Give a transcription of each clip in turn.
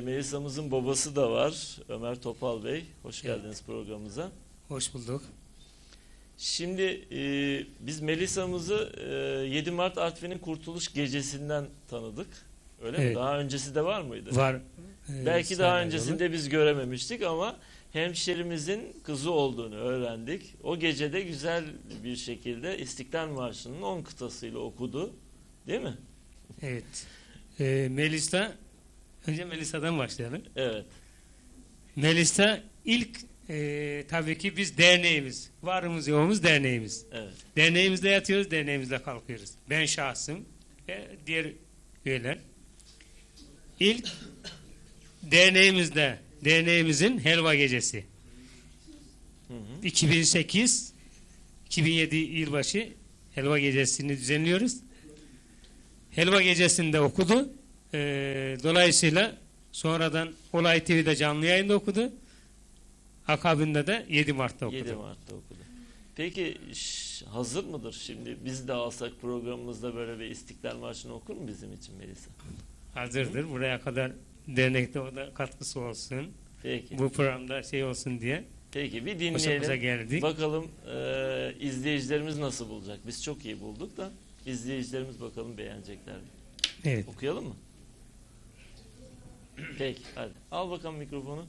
Melisa'mızın babası da var. Ömer Topal Bey. Hoş geldiniz programımıza. Hoş bulduk. Şimdi e, biz Melisa'mızı e, 7 Mart Artvin'in Kurtuluş Gecesi'nden tanıdık. Öyle mi? Evet. Daha öncesi de var mıydı? Var. e, Belki daha öncesinde biz görememiştik ama hemşerimizin kızı olduğunu öğrendik. O gecede güzel bir şekilde İstiklal Marşı'nın 10 kıtasıyla okudu. Değil mi? Evet. E, Melisa, önce Melisa'dan başlayalım. Evet. Melisa ilk e, tabii ki biz derneğimiz. Varımız yoğumuz derneğimiz. Evet. Derneğimizde yatıyoruz, derneğimizde kalkıyoruz. Ben şahsım ve diğer üyeler. İlk derneğimizde, derneğimizin helva gecesi. Hı hı. 2008 2007 yılbaşı helva gecesini düzenliyoruz. Helva gecesinde okudu. Ee, dolayısıyla sonradan Olay TV'de canlı yayında okudu. Akabinde de 7 Mart'ta okudu. 7 Mart'ta okudu. Peki hazır mıdır şimdi? Biz de alsak programımızda böyle bir İstiklal Marşı'nı okur mu bizim için Melisa? Hazırdır. Buraya kadar dernekte o da katkısı olsun. Peki. Bu programda şey olsun diye Peki bir dinleyelim. geldik. Bakalım e, izleyicilerimiz nasıl bulacak? Biz çok iyi bulduk da izleyicilerimiz bakalım beğenecekler mi? Evet. Okuyalım mı? Peki hadi. Al bakalım mikrofonu.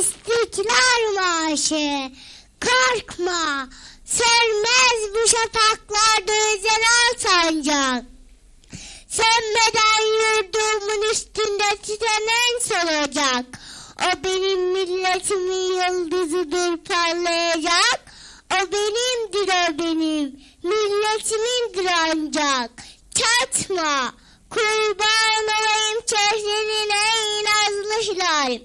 İstiklal Marşı. Korkma. Sönmez bu şafaklarda özel al sancak. Sönmeden yurdumun üstünde titremen solacak. O benim milletimin yıldızıdır parlayacak. O benimdir o benim milletimindir ancak. Çatma kurban olayım çehrenine hilal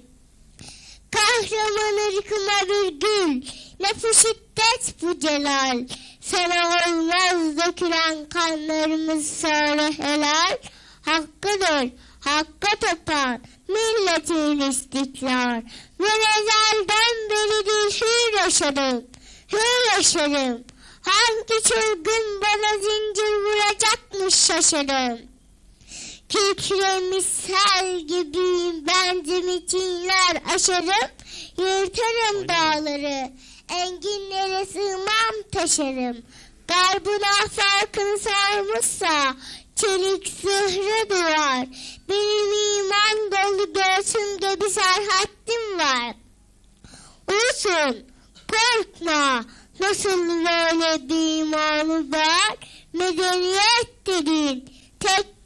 Kahraman ırkıma bir gül, ne bu şiddet bu celal. Sana olmaz dökülen kanlarımız sonra helal. Hakkıdır, hakka tapan milletin istiklal. Ben ezelden beridir hür yaşadım, hür yaşadım. Hangi çılgın bana zincir vuracakmış şaşırdım. Kükremiş sel gibiyim bendim içinler aşarım. Yırtarım dağları enginlere sığmam taşarım. Garbın farkını sarmışsa çelik zırhı duvar. Benim iman dolu göğsümde bir serhattim var. Usun korkma nasıl böyle bir imanı var? Medeniyet dedin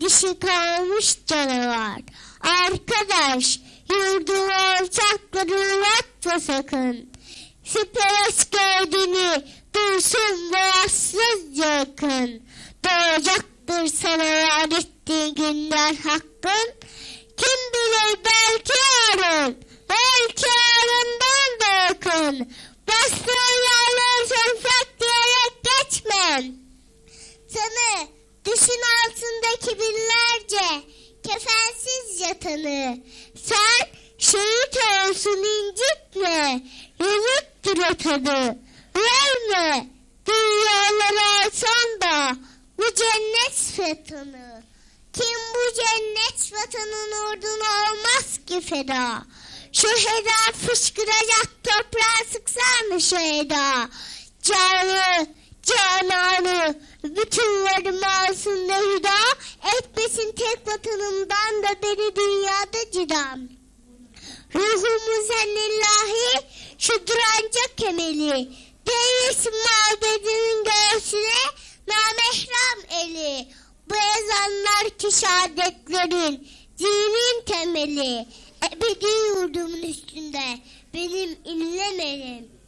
dişi kalmış canavar. Arkadaş yurdumu alçakları uğratma sakın. Siperes gördüğünü dursun boğazsız yakın. Doğacaktır sana yar ettiği günler hakkın. Kim bilir belki yarın Belki yarından da yakın. Bastığın yatanı. Sen şehit olsun incitme Yazıktır o tadı. Verme dünyaları alsan da bu cennet vatanı. Kim bu cennet vatanın uğruna olmaz ki feda? Şu heda fışkıracak toprağa sıksan şu heda? Canı, cananı, bütün varımı alsın da hüda Etmesin tek vatanımdan da beni dünyada cidam Ruhumu senillahi şudur ancak kemeli. Değilsin mabedinin göğsüne namehrem eli. Bu ezanlar ki şehadetlerin dinin temeli. Ebedi yurdumun üstünde benim inlemelim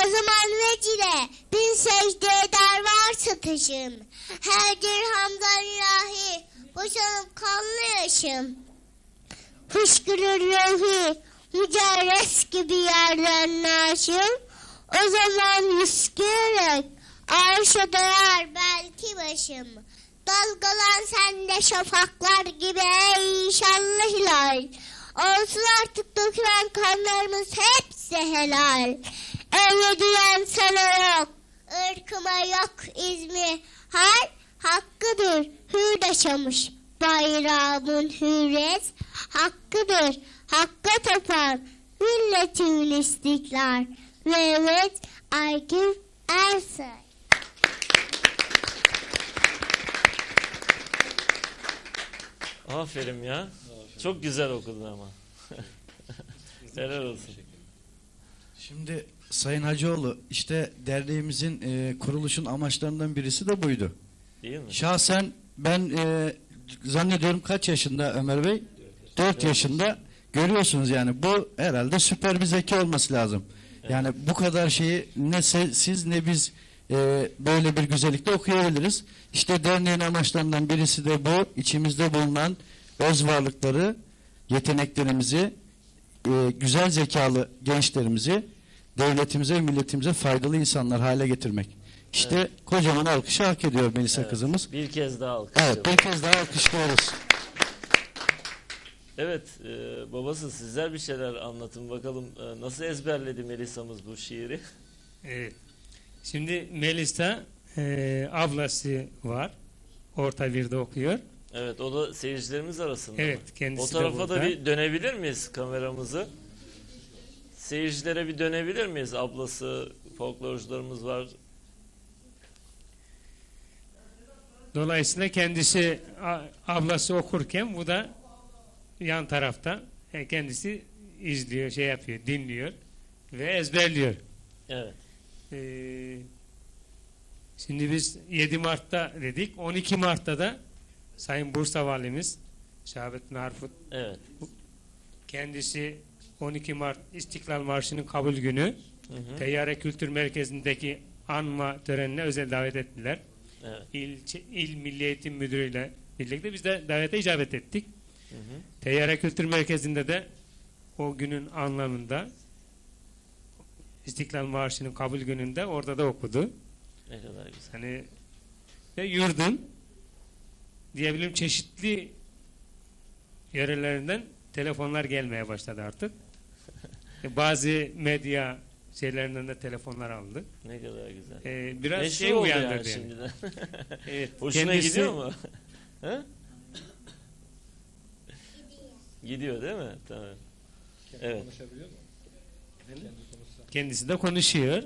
o zaman vecile bin secde eder varsa taşım. Her dirhamdan ilahi boşanıp kanlı yaşım. Fışkırır ruhi mücerres gibi yerden naşım. O zaman yüskürerek arşa dayar belki başım. Dalgalan sende şafaklar gibi ey inşallah hilal. Olsun artık dökülen kanlarımız hepsi helal. Öyle diyen sana yok. ırkıma yok izmi. Her hakkıdır hür yaşamış bayrağımın hürriyet hakkıdır. Hakka tapan milletimin istiklal. Mehmet Akif Ersoy. Aferin ya. Çok güzel okudun ama. Helal olsun. Şimdi Sayın Hacıoğlu işte derneğimizin e, kuruluşun amaçlarından birisi de buydu. Değil mi? Şahsen ben e, zannediyorum kaç yaşında Ömer Bey? 4 yaşında görüyorsunuz yani bu herhalde süper bir zeka olması lazım. Yani bu kadar şeyi ne se- siz ne biz e, böyle bir güzellikte okuyabiliriz. İşte derneğin amaçlarından birisi de bu. içimizde bulunan öz varlıkları, yeteneklerimizi, e, güzel zekalı gençlerimizi devletimize ve milletimize faydalı insanlar hale getirmek. İşte kocaman alkışı hak ediyor Melisa Evet. kızımız. Bir kez daha alkışlayalım. Evet, bir kez daha alkışlıyoruz. Evet, e, babası sizler bir şeyler anlatın bakalım. E, nasıl ezberledi Melisa'mız bu şiiri? Evet. Şimdi Melisa e, ablası var. Orta birde okuyor. Evet, o da seyircilerimiz arasında Evet, kendisi O de tarafa da bir dönebilir miyiz kameramızı? Seyircilere bir dönebilir miyiz? Ablası, folklorcularımız var. Dolayısıyla kendisi ablası okurken bu da yan tarafta e, kendisi izliyor, şey yapıyor, dinliyor ve ezberliyor. Evet, Ee, şimdi biz 7 Mart'ta dedik. 12 Mart'ta da Sayın Bursa Valimiz Şahabettin Arfut evet. kendisi 12 Mart İstiklal Marşı'nın kabul günü Hı hı. Teyyare Kültür Merkezi'ndeki anma törenine özel davet ettiler. Evet. İl, İl Milli Eğitim Müdürü ile birlikte biz de davete icabet ettik. Hı hı. Teyyare Kültür Merkezi'nde de o günün anlamında İstiklal Marşı'nın kabul gününde orada da okudu. Ne kadar güzel. Hani ve yurdun diyebilirim çeşitli yörelerinden telefonlar gelmeye başladı artık. Bazı medya şeylerinden de telefonlar aldı. Ne kadar güzel. E, biraz Meşhur şey oldu uyandırdı yani yani. şimdiden. Evet, Hoşuna kendisi- gidiyor mu? He? Gidiyor değil mi? Tamam. Evet. Kendisi de konuşuyor.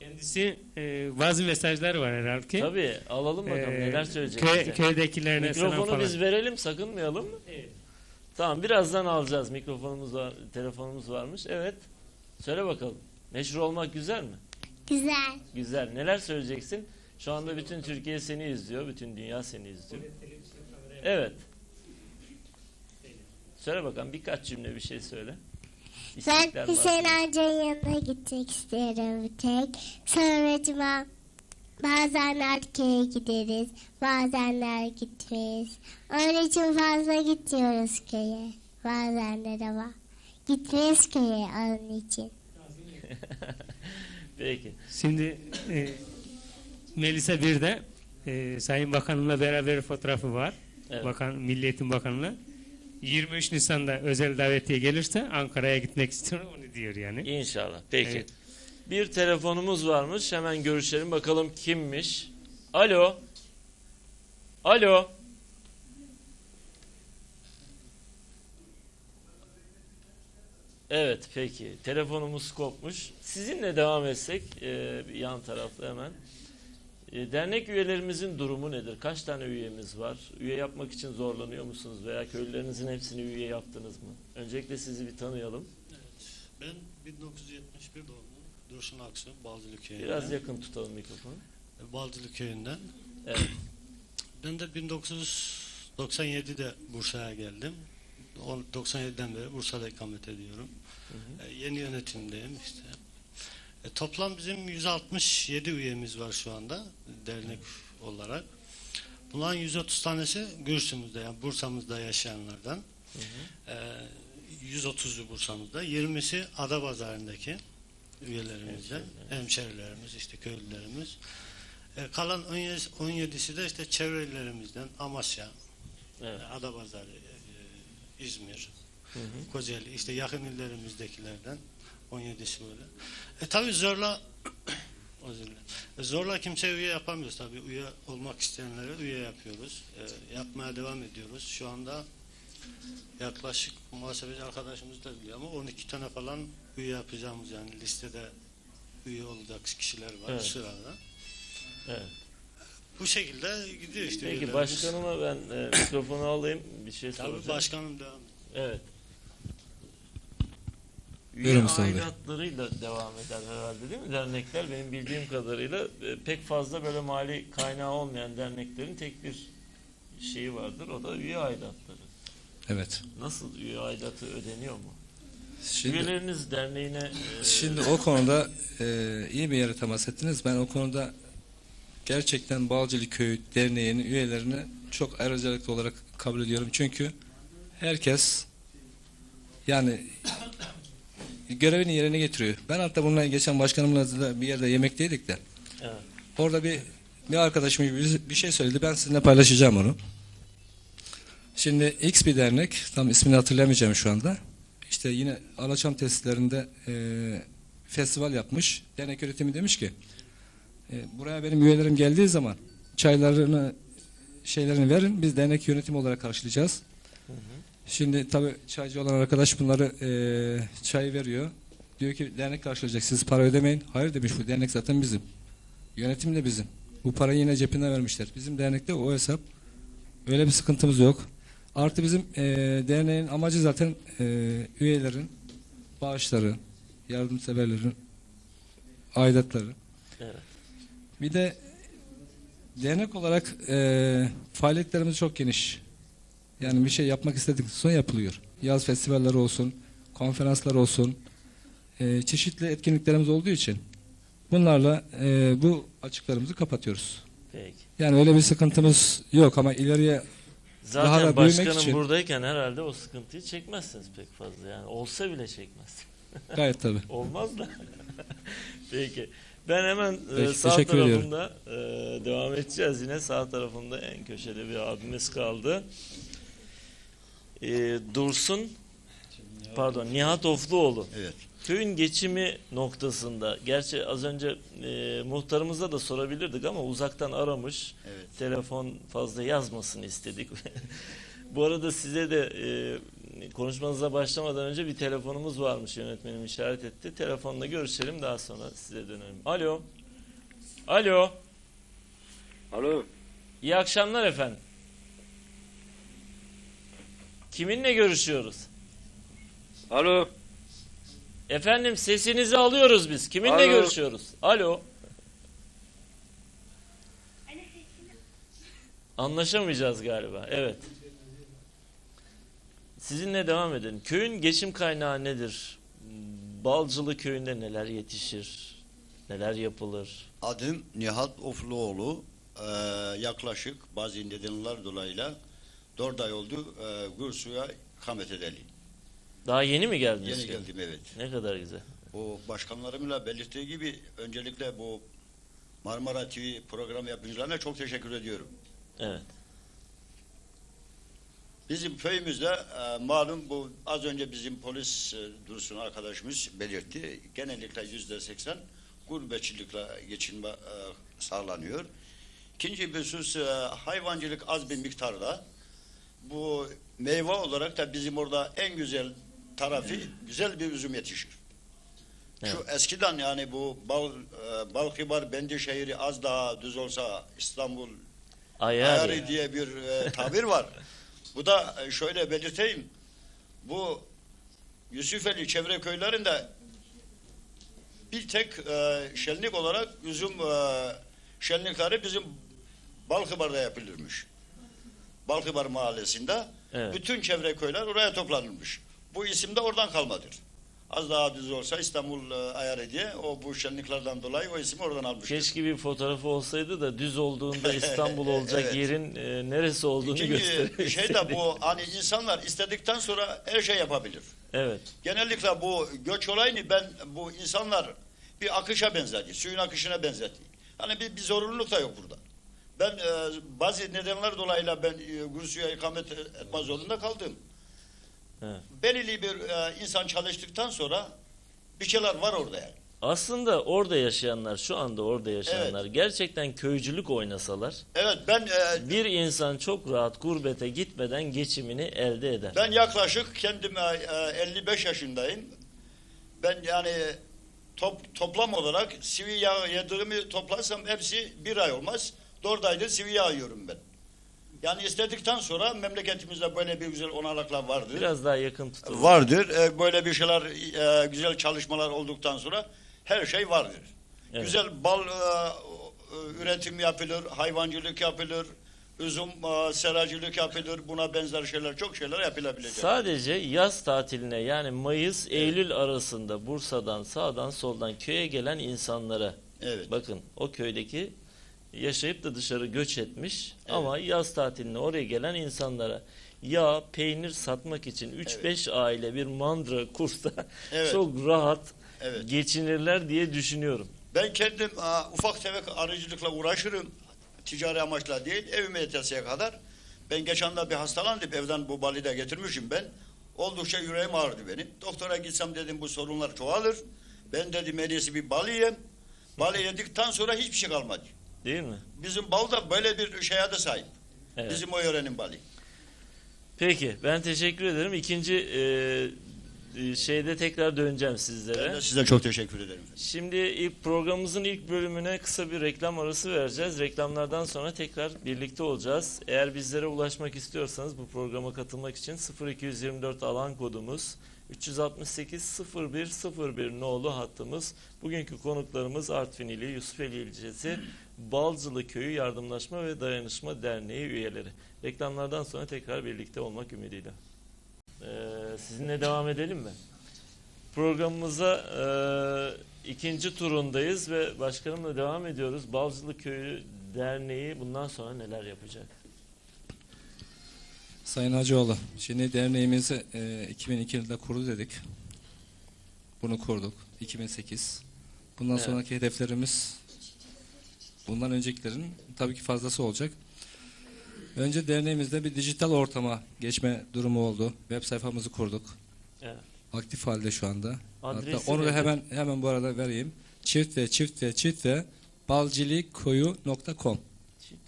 Kendisi e, bazı mesajlar var herhalde. Tabii alalım bakalım E, neler söyleyecek köy, köydekilerine Mikrofonu falan. biz verelim sakınmayalım mı? Evet. Tamam birazdan alacağız mikrofonumuz var, telefonumuz varmış. Evet. Söyle bakalım. Meşhur olmak güzel mi? Güzel. Güzel. Neler söyleyeceksin? Şu anda bütün Türkiye seni izliyor, bütün dünya seni izliyor. Evet. Söyle bakalım birkaç cümle bir şey söyle. Ben İstiklal Hüseyin amcanın yanına gitmek bir tek. Sonracıma bazenler köye gideriz, bazenler gitmeyiz. Onun için fazla gitmiyoruz köye. Bazenler ama. Gitmeyiz köye onun için. Peki. Şimdi e, Melisa bir de e, Sayın Bakanımla beraber fotoğrafı var. Evet. Bakan Milli Eğitim Bakanı'na. 23 Nisan'da özel davetiye gelirse Ankara'ya gitmek istiyorum onu diyor yani. İnşallah. Peki. Evet. Bir telefonumuz varmış. Hemen görüşelim bakalım kimmiş. Alo. Alo. Evet peki. Telefonumuz kopmuş. Sizinle devam etsek e, yan tarafta hemen. E, dernek üyelerimizin durumu nedir? Kaç tane üyemiz var? Üye yapmak için zorlanıyor musunuz? Veya köylülerinizin hepsini üye yaptınız mı? Öncelikle sizi bir tanıyalım. Ben 1971 doğumlu Dursun Aksu, Balcılı köyünden. Biraz yakın tutalım mikrofonu. Balcılı köyünden. Evet. Ben de 1997'de Bursa'ya geldim. O 97'den beri Bursa'da ikamet ediyorum. Hı hı. E, yeni yönetimdeyim işte. E, toplam bizim 167 üyemiz var şu anda dernek olarak. Bunların 130 tanesi Gürsümüzde yani Bursa'mızda yaşayanlardan. Hı hı. Ee, 130'u Bursa'mızda, 20'si Adapazarı'ndaki üyelerimizden, hemşerilerimiz, işte köylülerimiz. Ee, kalan 17 17'si de işte çevrelerimizden, Amasya, Evet. Adapazarı, e, İzmir, Hı hı. Kocaeli, işte yakın illerimizdekilerden 17'si böyle. E tabi zorla. E, Zorla kimse üye yapamıyoruz tabii. Üye olmak isteyenlere üye yapıyoruz. E, yapmaya devam ediyoruz. Şu anda yaklaşık muhasebeci arkadaşımız da biliyor ama 12 tane falan üye yapacağımız yani listede üye olacak kişiler var Evet. sırada. Evet. Bu şekilde gidiyor işte. Peki üyelerimiz. başkanıma ben e, mikrofonu alayım. Bir şey Tabii soracağım. başkanım devam. Evet. Üye aidatlarıyla devam eder herhalde değil mi? Dernekler benim bildiğim kadarıyla e, pek fazla böyle mali kaynağı olmayan derneklerin tek bir şeyi vardır. O da üye aidatları. Evet. Nasıl üye aidatı ödeniyor mu? Şimdi, Üyeleriniz derneğine e, şimdi o konuda e, iyi bir yere temas ettiniz. Ben o konuda gerçekten Balcılı Köy Derneği'nin üyelerini çok ayrıcalıklı olarak kabul ediyorum. Çünkü herkes yani görevini yerine getiriyor. Ben hatta bununla geçen başkanımla da bir yerde yemekteydik de evet. Orada bir bir arkadaşım bir, şey söyledi. Ben sizinle paylaşacağım onu. Şimdi X bir dernek, tam ismini hatırlayamayacağım şu anda. İşte yine Alaçam tesislerinde e, festival yapmış. Dernek yönetimi demiş ki, e, buraya benim üyelerim geldiği zaman çaylarını şeylerini verin. Biz dernek yönetimi olarak karşılayacağız. Şimdi tabii çaycı olan arkadaş bunları e, çay veriyor. Diyor ki dernek karşılayacak. Siz para ödemeyin. Hayır demiş bu dernek zaten bizim. Yönetim de bizim. Bu parayı yine cepinden vermişler. Bizim dernekte o hesap. Öyle bir sıkıntımız yok. Artı bizim e, derneğin amacı zaten e, üyelerin bağışları, yardımseverlerin aidatları. Evet. Bir de dernek olarak e, faaliyetlerimiz çok geniş. Yani bir şey yapmak istedik sonra yapılıyor. Yaz festivalleri olsun, konferanslar olsun, e, çeşitli etkinliklerimiz olduğu için bunlarla e, bu açıklarımızı kapatıyoruz. Peki. Yani öyle bir sıkıntımız yok ama ileriye Zaten Daha da başkanım için- buradayken herhalde o sıkıntıyı çekmezsiniz pek fazla. Yani olsa bile çekmez. gayet tabii. Olmaz da. Peki. Ben hemen e, Peki, sağ teşekkür ediyorum. tarafında e, devam edeceğiz. Yine sağ tarafında en köşede bir abimiz kaldı. E, Dursun pardon Nihat Ofluoğlu. Evet. Köyün geçimi noktasında gerçi az önce e, muhtarımıza da sorabilirdik ama uzaktan aramış. Evet. Telefon fazla yazmasını istedik. Bu arada size de e, konuşmanıza başlamadan önce bir telefonumuz varmış yönetmenim işaret etti. Telefonla görüşelim daha sonra size dönelim. Alo. Alo. Alo. İyi akşamlar efendim. Kiminle görüşüyoruz? Alo. Efendim sesinizi alıyoruz biz. Kiminle Alo. görüşüyoruz? Alo. Anlaşamayacağız galiba. Evet. Sizinle devam edelim. Köyün geçim kaynağı nedir? Balcılı köyünde neler yetişir? Neler yapılır? Adım Nihat Ofluoğlu. Ee, yaklaşık bazı nedenler dolayıyla 4 ay oldu e, Gürsu'ya ikamet edelim. Daha yeni mi geldiniz? Yeni geldim evet. Ne kadar güzel. Bu başkanlarımla belirttiği gibi öncelikle bu Marmara TV program yapımcılarına çok teşekkür ediyorum. Evet. Bizim köyümüzde e, malum bu az önce bizim polis e, Dursun arkadaşımız belirtti. Genellikle yüzde seksen gurbetçilikle geçinme e, sağlanıyor. İkinci bir husus e, hayvancılık az bir miktarda. Bu meyve olarak da bizim orada en güzel tarafı güzel bir üzüm yetişir. Şu eskiden yani bu bal, e, Balkibar Bendişehir'i az daha düz olsa İstanbul Ayar. Ayarı yani. diye bir e, tabir var. Bu da e, şöyle belirteyim. Bu Yusufeli çevre köylerinde bir tek e, şenlik olarak üzüm e, şenlikleri bizim Balkıbar'da yapılırmış. Balkıbar mahallesinde. Evet. Bütün çevre köyler oraya toplanılmış. Bu isim de oradan kalmadır. Az daha düz olsa İstanbul e, ayarı diye o bu şenliklerden dolayı o ismi oradan almıştır. Keşke bir fotoğrafı olsaydı da düz olduğunda İstanbul olacak Evet. yerin e, neresi olduğunu İkinci gösteriyor. şey de bu hani insanlar istedikten sonra her şey yapabilir. Evet. Genellikle bu göç olayını ben bu insanlar bir akışa benzedi. Suyun akışına benzetti. Hani bir, bir zorunluluk da yok burada. Ben e, bazı nedenler dolayıyla ben e, Gürsu'ya ikamet etme zorunda kaldım. Evet. Belirli bir e, insan çalıştıktan sonra bir şeyler var orada yani. Aslında orada yaşayanlar, şu anda orada yaşayanlar gerçekten köycülük oynasalar Evet ben e, bir insan çok rahat gurbete gitmeden geçimini elde eder. ben yaklaşık kendim e, 55 yaşındayım. Ben yani top, toplam olarak sıvı yağ yediğimi toplarsam hepsi bir ay olmaz. Dört aydır sıvı yağ yiyorum ben. Yani istedikten sonra memleketimizde böyle bir güzel onarlıklar vardır. Biraz daha yakın tutun. Vardır. E, böyle bir şeyler, e, güzel çalışmalar olduktan sonra her şey vardır. Evet. Güzel bal e, e, üretim yapılır, hayvancılık yapılır, üzüm e, seracılık yapılır. Buna benzer şeyler, çok şeyler yapılabilecek. Sadece yaz tatiline yani Mayıs, Eylül arasında Bursa'dan sağdan soldan köye gelen insanlara Evet. bakın o köydeki yaşayıp da dışarı göç etmiş ama yaz tatiline oraya gelen insanlara yağ, peynir satmak için 3-5 aile bir mandıra kursa Evet. çok rahat Evet. geçinirler diye düşünüyorum. Ben kendim e, ufak tefek arıcılıkla uğraşırım. Ticari amaçla değil, evime yetesiye kadar. Ben geçen de bir hastalandım. Evden bu balı da getirmişim ben. Oldukça yüreğim ağrıdı benim. Doktora gitsem dedim bu sorunlar çoğalır. Ben dedim en iyisi bir bal yiyeyim. Bal yedikten sonra hiçbir şey kalmadı. Değil mi? Bizim bal da böyle bir şeye de sahip. Evet. Bizim o yörenin balı. Peki ben teşekkür ederim. İkinci e, e, şeyde tekrar döneceğim sizlere. Ben de size çok teşekkür ederim. Şimdi ilk programımızın ilk bölümüne kısa bir reklam arası vereceğiz. Reklamlardan sonra tekrar birlikte olacağız. Eğer bizlere ulaşmak istiyorsanız bu programa katılmak için 0224 alan kodumuz 368 0101 nolu hattımız. Bugünkü konuklarımız Artvin ili Yusufeli ilçesi Balcılı Köyü Yardımlaşma ve Dayanışma Derneği üyeleri. Reklamlardan sonra tekrar birlikte olmak ümidiyle. Ee, sizinle devam edelim mi? Programımıza e, ikinci turundayız ve başkanımla devam ediyoruz. Balcılı Köyü Derneği bundan sonra neler yapacak? Sayın Hacıoğlu, şimdi derneğimizi e, 2002 yılında kurdu dedik. Bunu kurduk. 2008. Bundan Evet. sonraki hedeflerimiz bundan öncekilerin tabii ki fazlası olacak. Önce derneğimizde bir dijital ortama geçme durumu oldu. Web sayfamızı kurduk. Evet. Aktif halde şu anda. Adresi Hatta onu da hemen hemen bu arada vereyim. Çift ve çift ve çift ve balcilikoyu.com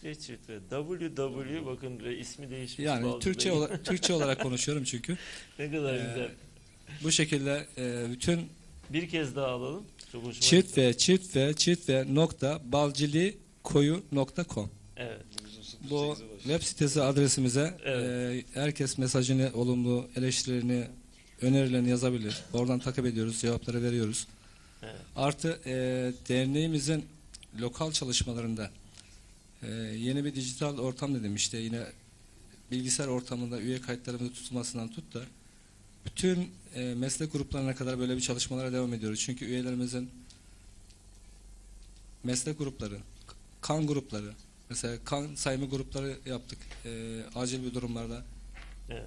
Çift çift www bakın ismi değişmiş. Yani Türkçe olarak Türkçe olarak konuşuyorum çünkü. ne kadar Ee, güzel. Bu şekilde e, bütün Bir kez daha alalım. Çift ve çift ve çift ve nokta balcilikoyu.com Evet. Bu web sitesi adresimize Evet. e, herkes mesajını, olumlu eleştirilerini, önerilerini yazabilir. Oradan takip ediyoruz, cevapları veriyoruz. Evet. Artı e, derneğimizin lokal çalışmalarında e, yeni bir dijital ortam dedim işte yine bilgisayar ortamında üye kayıtlarımızın tutulmasından tut da bütün e, meslek gruplarına kadar böyle bir çalışmalara devam ediyoruz. Çünkü üyelerimizin meslek grupları, kan grupları, mesela kan sayma grupları yaptık e, acil bir durumlarda. Evet.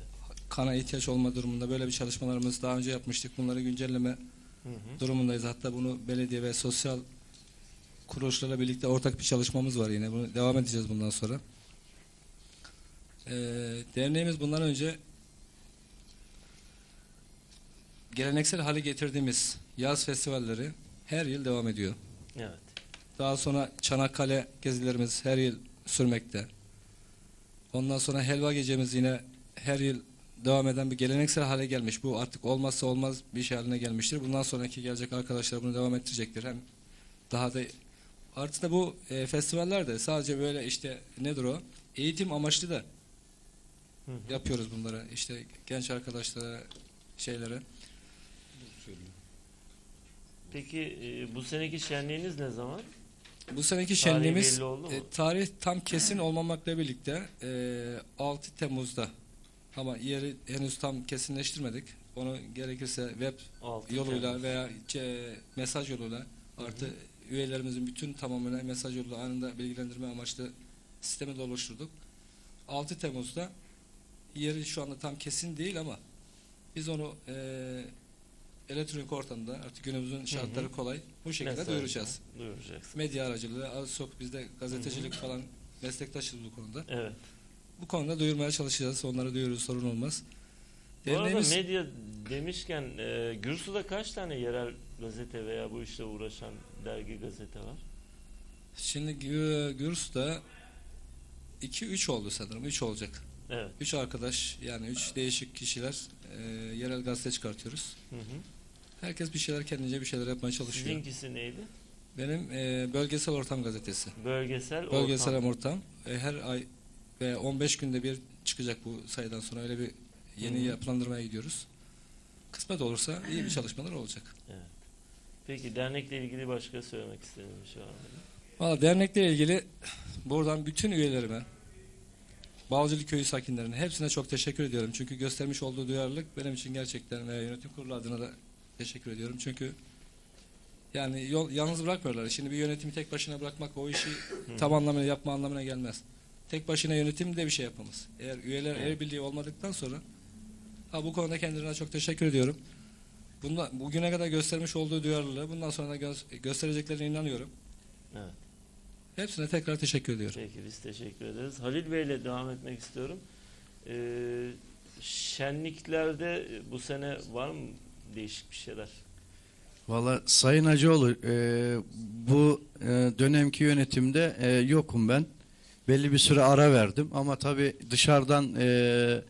Kana ihtiyaç olma durumunda böyle bir çalışmalarımız daha önce yapmıştık. Bunları güncelleme Hı hı. durumundayız. Hatta bunu belediye ve sosyal kuruluşlarla birlikte ortak bir çalışmamız var yine. Bunu devam edeceğiz bundan sonra. Ee, derneğimiz bundan önce geleneksel hale getirdiğimiz yaz festivalleri her yıl devam ediyor. Evet. Daha sonra Çanakkale gezilerimiz her yıl sürmekte. Ondan sonra helva gecemiz yine her yıl devam eden bir geleneksel hale gelmiş. Bu artık olmazsa olmaz bir şey haline gelmiştir. Bundan sonraki gelecek arkadaşlar bunu devam ettirecektir. Hem daha da artık da bu e, festivaller de sadece böyle işte nedir o? Eğitim amaçlı da Hı yapıyoruz bunları. İşte genç arkadaşlara şeylere. Peki e, bu seneki şenliğiniz ne zaman? Bu seneki Tarihi şenliğimiz belli oldu mu? e, tarih tam kesin olmamakla birlikte e, 6 Temmuz'da ama yeri henüz tam kesinleştirmedik. Onu gerekirse web Altı yoluyla Temmuz. veya ce- mesaj yoluyla artı üyelerimizin bütün tamamına mesaj yoluyla anında bilgilendirme amaçlı sistemi de oluşturduk. 6 Temmuz'da yeri şu anda tam kesin değil ama biz onu e, elektronik ortamda artık günümüzün şartları kolay bu şekilde Mesajla duyuracağız. Duyuracaksın. Medya aracılığıyla az çok bizde gazetecilik falan meslektaşız bu konuda. Evet. Bu konuda duyurmaya çalışacağız. Onları duyururuz sorun olmaz. Bu arada medya demişken e, Gürsu'da kaç tane yerel gazete veya bu işle uğraşan dergi gazete var? şimdi Gü- Gürs'ta 2-3 oldu sanırım. 3 olacak. Evet. 3 arkadaş yani 3 değişik kişiler e, yerel gazete çıkartıyoruz. Hı hı. Herkes bir şeyler kendince bir şeyler yapmaya çalışıyor. Sizinkisi neydi? Benim e, bölgesel ortam gazetesi. Bölgesel, Bölgesel ortam. ortam. E, her ay ve 15 günde bir çıkacak bu sayıdan sonra öyle bir yeni hı. yapılandırmaya gidiyoruz. Kısmet olursa iyi bir çalışmalar olacak. Peki dernekle ilgili başka söylemek istediğiniz bir şey var mı? Valla dernekle ilgili buradan bütün üyelerime, Balcılı Köyü sakinlerine hepsine çok teşekkür ediyorum. Çünkü göstermiş olduğu duyarlılık benim için gerçekten ve yönetim kurulu adına da teşekkür ediyorum. Çünkü yani yol, yalnız bırakmıyorlar. Şimdi bir yönetimi tek başına bırakmak o işi tam anlamıyla yapma anlamına gelmez. Tek başına yönetim de bir şey yapamaz. Eğer üyeler el birliği olmadıktan sonra ha bu konuda kendilerine çok teşekkür ediyorum. Bunda, bugüne kadar göstermiş olduğu duyarlılığı bundan sonra da gö- göstereceklerine inanıyorum. Evet. Hepsine tekrar teşekkür ediyorum. Peki biz teşekkür ederiz. Halil Bey ile devam etmek istiyorum. Ee, şenliklerde bu sene var mı değişik bir şeyler? Valla Sayın Hacıoğlu e, bu e, dönemki yönetimde e, yokum ben. Belli bir süre ara verdim ama tabii dışarıdan e,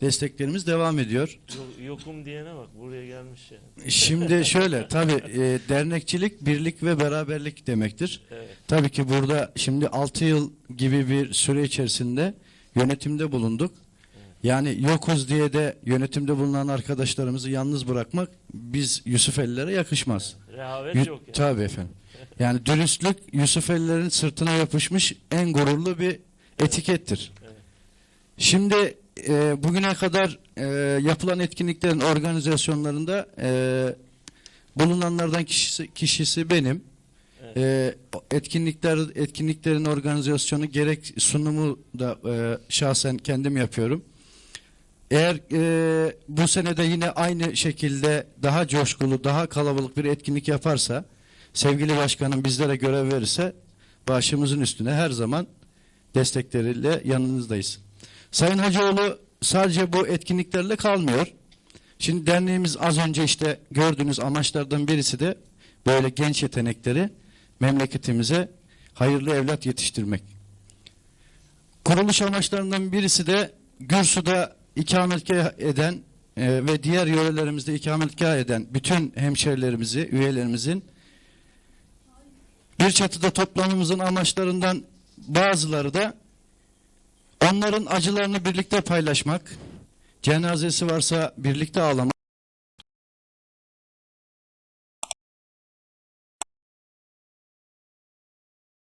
desteklerimiz devam ediyor. Yok- yokum diyene bak buraya gelmiş yani. Şimdi şöyle tabii e, dernekçilik birlik ve beraberlik demektir. Evet. Tabii ki burada şimdi 6 yıl gibi bir süre içerisinde yönetimde bulunduk. Yani yokuz diye de yönetimde bulunan arkadaşlarımızı yalnız bırakmak biz Yusufellilere yakışmaz. Rehavet yok yani. Tabii efendim. Yani dürüstlük Yusufelilerin sırtına yapışmış en gururlu bir etikettir. Evet. Şimdi e, bugüne kadar e, yapılan etkinliklerin organizasyonlarında e, bulunanlardan kişisi, kişisi benim. Evet. E, etkinlikler etkinliklerin organizasyonu gerek sunumu da e, şahsen kendim yapıyorum. Eğer e, bu sene de yine aynı şekilde daha coşkulu, daha kalabalık bir etkinlik yaparsa, sevgili başkanım bizlere görev verirse, başımızın üstüne her zaman destekleriyle yanınızdayız. Sayın Hacıoğlu sadece bu etkinliklerle kalmıyor. Şimdi derneğimiz az önce işte gördüğünüz amaçlardan birisi de böyle genç yetenekleri memleketimize hayırlı evlat yetiştirmek. Kuruluş amaçlarından birisi de Gürsu'da ikametgah eden e, ve diğer yörelerimizde ikametgah eden bütün hemşerilerimizi, üyelerimizin bir çatıda toplamamızın amaçlarından bazıları da onların acılarını birlikte paylaşmak, cenazesi varsa birlikte ağlamak,